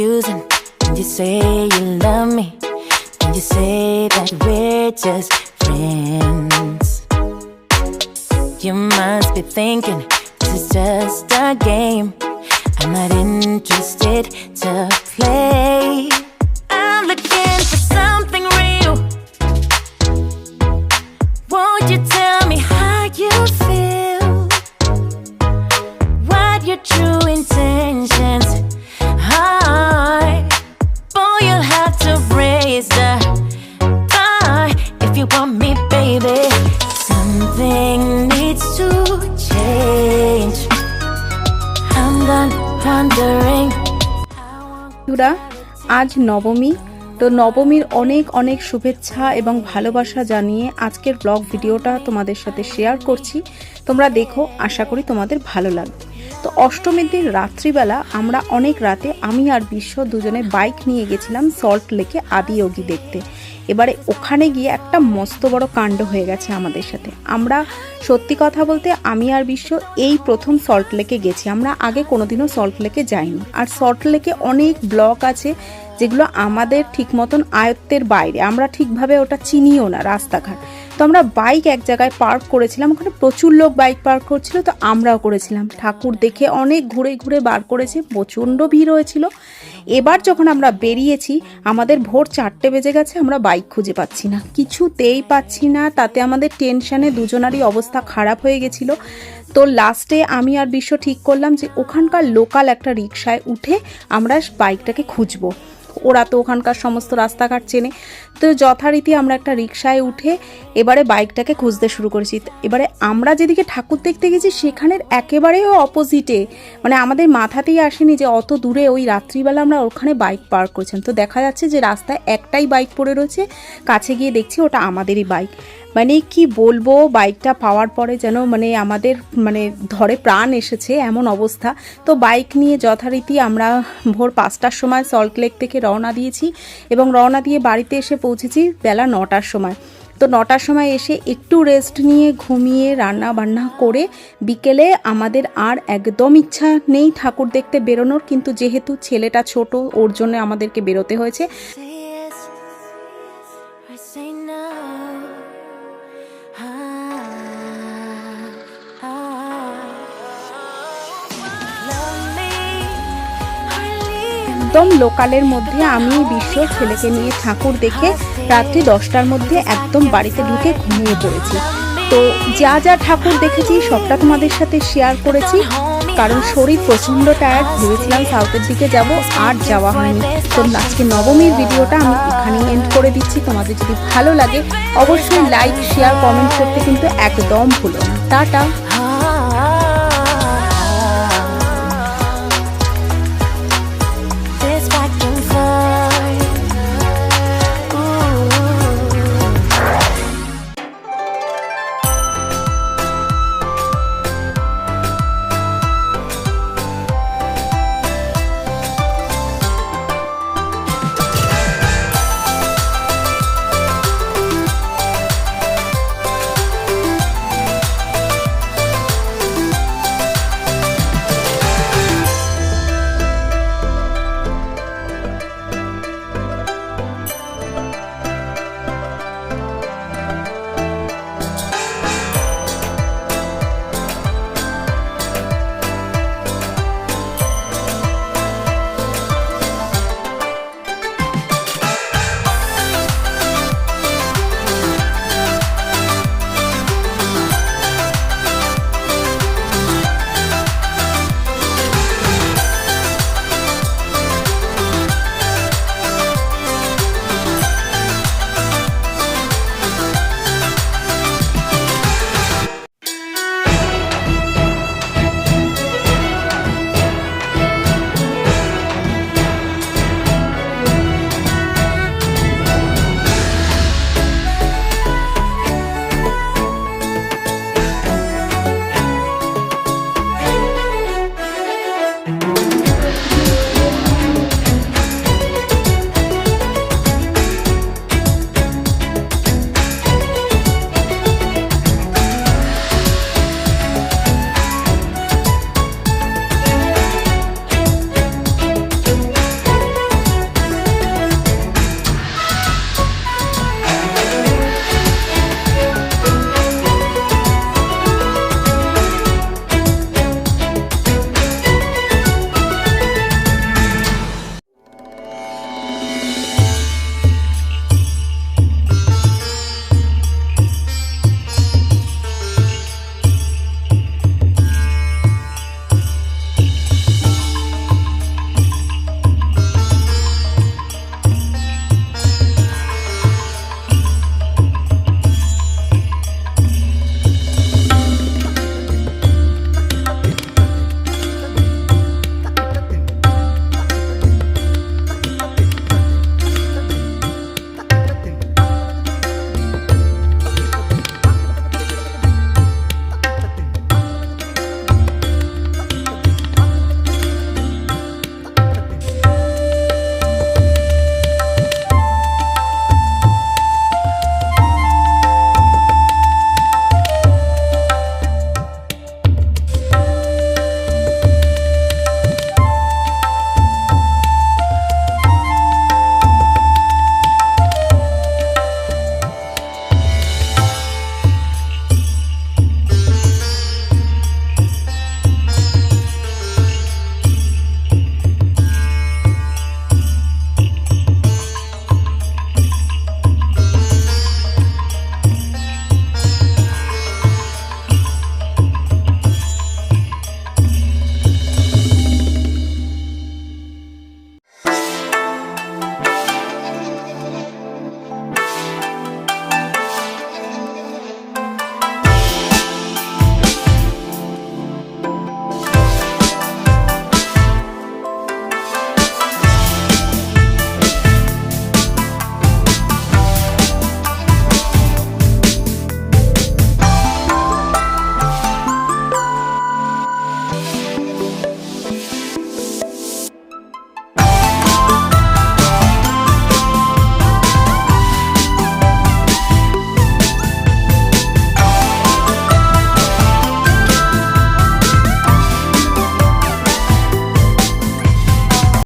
confusing you say you love me. When you say that we're just friends. You must be thinking this is just a game. I'm not interested to play. I'm looking for something real. Won't you tell baby. Something needs to change. I'm done আজ নবমী। তো নবমীর অনেক অনেক শুভেচ্ছা এবং ভালোবাসা জানিয়ে আজকের ব্লগ ভিডিওটা তোমাদের সাথে শেয়ার করছি। তোমরা দেখো, আশা করি তোমাদের ভালো লাগবে। তো অষ্টমীর দিন রাত্রিবেলা আমরা অনেক রাতে আমি আর বিশ্ব দুজনে বাইক নিয়ে গেছিলাম সল্ট লেকে আদিয়োগী দেখতে। এবারে ওখানে গিয়ে একটা মস্ত বড় কাণ্ড হয়ে গেছে আমাদের সাথে। আমরা সত্যি কথা বলতে আমি আর বিশ্ব এই প্রথম সল্ট লেকে গেছি। আমরা আগে কোনোদিনও সল্ট লেকে যাইনি। আর সল্ট লেকে অনেক ব্লক আছে যেগুলো আমাদের ঠিক মতন আয়ত্তের বাইরে। আমরা ঠিকভাবে ওটা চিনিও না রাস্তাঘাট। তো আমরা বাইক এক জায়গায় পার্ক করেছিলাম। ওখানে প্রচুর লোক বাইক পার্ক করছিল। তো আমরাও করেছিলাম। ঠাকুর দেখে অনেক ঘুরে ঘুরে বার করেছে। প্রচণ্ড ভিড় হয়েছিল। এবার যখন আমরা বেরিয়েছি, আমাদের ভোর চারটে বেজে গেছে, আমরা বাইক খুঁজে পাচ্ছি না। কিছুতেই পাচ্ছি না, তাতে আমাদের টেনশানে দুজনারই অবস্থা খারাপ হয়ে গেছিল। তো লাস্টে আমি আর বিশ্ব ঠিক করলাম যে, ওখানকার লোকাল একটা রিক্সায় উঠে আমরা বাইকটাকে খুঁজবো। ওরা তো ওখানকার সমস্ত রাস্তাঘাট চেনে। তো যথারীতি আমরা একটা রিক্সায় উঠে এবারে বাইকটাকে খুঁজতে শুরু করেছি। এবারে আমরা যেদিকে ঠাকুর দেখতে গেছি, সেখানের একেবারেই অপোজিটে মানে আমাদের মাথাতেই আসেনি যে অত দূরে ওই রাত্রিবেলা আমরা ওখানে বাইক পার্ক করেছেন। তো দেখা যাচ্ছে যে রাস্তায় একটাই বাইক পড়ে রয়েছে। কাছে গিয়ে দেখছি ওটা আমাদেরই বাইক। মানে কি বলব বাইকটা পাওয়ার পরে যেন মানে আমাদের মানে ধরে প্রাণ এসেছে এমন অবস্থা। তো বাইক নিয়ে যথারীতি আমরা ভোর পাঁচটার সময় সল্ট লেক থেকে রওনা দিয়েছি এবং রওনা দিয়ে বাড়িতে এসে পৌঁছেছি বেলা নটার সময়। তো নটার সময় এসে একটু রেস্ট নিয়ে ঘুমিয়ে রান্না বান্না করে বিকেলে আমাদের আর একদম ইচ্ছা নেই ঠাকুর দেখতে বেরোনোর, কিন্তু যেহেতু ছেলেটা ছোট, ওর জন্য আমাদেরকে বেরোতে হয়েছে। একদম লোকালের মধ্যে আমি বিশ্ব ছেলেকে নিয়ে ঠাকুর দেখে রাত্রি দশটার মধ্যে একদম বাড়িতে ঢুকে ঘুমিয়ে পড়েছি। তো যা যা ঠাকুর দেখেছি, সবটা তোমাদের সাথে শেয়ার করেছি। কারণ শরীর প্রচণ্ড টায়ার্ড ভেবেছিলাম সাউথের দিকে যাব, আর যাওয়া হয়নি। তো আজকে নবমীর ভিডিওটা আমি এখানেই এন্ড করে দিচ্ছি। তোমাদের যদি ভালো লাগে, অবশ্যই লাইক শেয়ার কমেন্ট করতে কিন্তু একদম ভুলো না। টাটা!